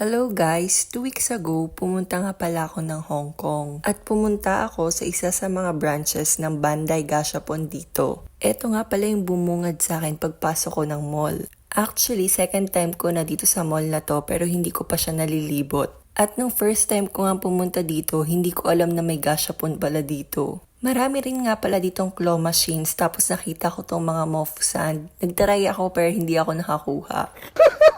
Hello guys! Two weeks ago, pumunta nga pala ako ng Hong Kong. At pumunta ako sa isa sa mga branches ng Bandai Gashapon dito. Ito nga pala yung bumungad sa akin pagpasok ko ng mall. Actually, second time ko na dito sa mall na to pero hindi ko pa siya nalilibot. At nung first time ko nga pumunta dito, hindi ko alam na may gashapon pala dito. Marami rin nga pala ditong claw machines tapos nakita ko tong mga mofusan. Nagtaray ako pero hindi ako nakakuha.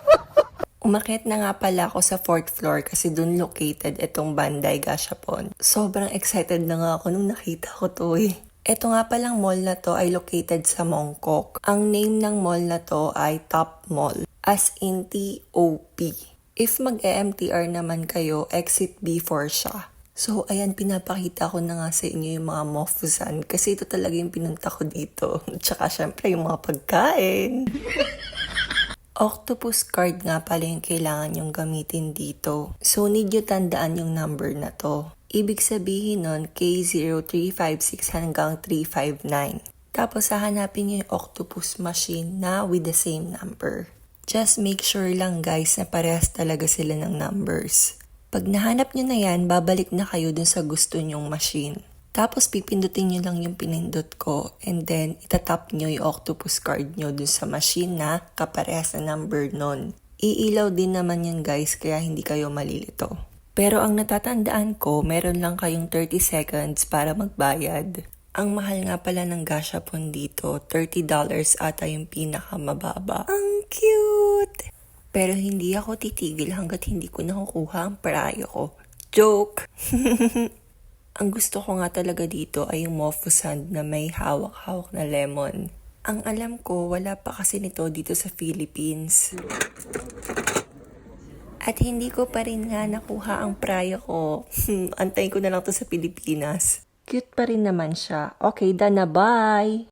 Umakit na nga pala ako sa fourth floor kasi dun located itong Bandai Gashapon. Sobrang excited na nga ako nung nakita ko to eh. Ito nga palang mall na to ay located sa Mongkok. Ang name ng mall na to ay Top Mall. As in T-O-P. If mag-EMTR naman kayo, exit B4 siya. So, ayan, pinapakita ko na nga sa inyo yung mga mofuzan kasi ito talaga yung pinunta ko dito. Tsaka syempre yung mga pagkain. Octopus card nga pala yung kailangan yung gamitin dito. So, need nyo tandaan yung number na to. Ibig sabihin nun, K0356 hanggang 359. Tapos, hahanapin nyo yung octopus machine na with the same number. Just make sure lang guys na parehas talaga sila ng numbers. Pag nahanap nyo na yan, babalik na kayo dun sa gusto nyong machine. Tapos pipindutin nyo lang yung pinindot ko and then itatap nyo yung octopus card nyo dun sa machine na kaparehas na number nun. Iilaw din naman yan guys kaya hindi kayo malilito. Pero ang natatandaan ko, meron lang kayong 30 seconds para magbayad. Ang mahal nga pala ng gashapon dito, $30 ata yung pinakamababa. Ang cute! Pero hindi ako titigil hanggat hindi ko nakukuha ang prayo ko. Joke! Ang gusto ko nga talaga dito ay yung mofu sand na may hawak-hawak na lemon. Ang alam ko, wala pa kasi nito dito sa Philippines. At hindi ko pa rin nga nakuha ang prayo ko. Antayin ko na lang to sa Pilipinas. Cute pa rin naman siya. Okay, done na. Bye!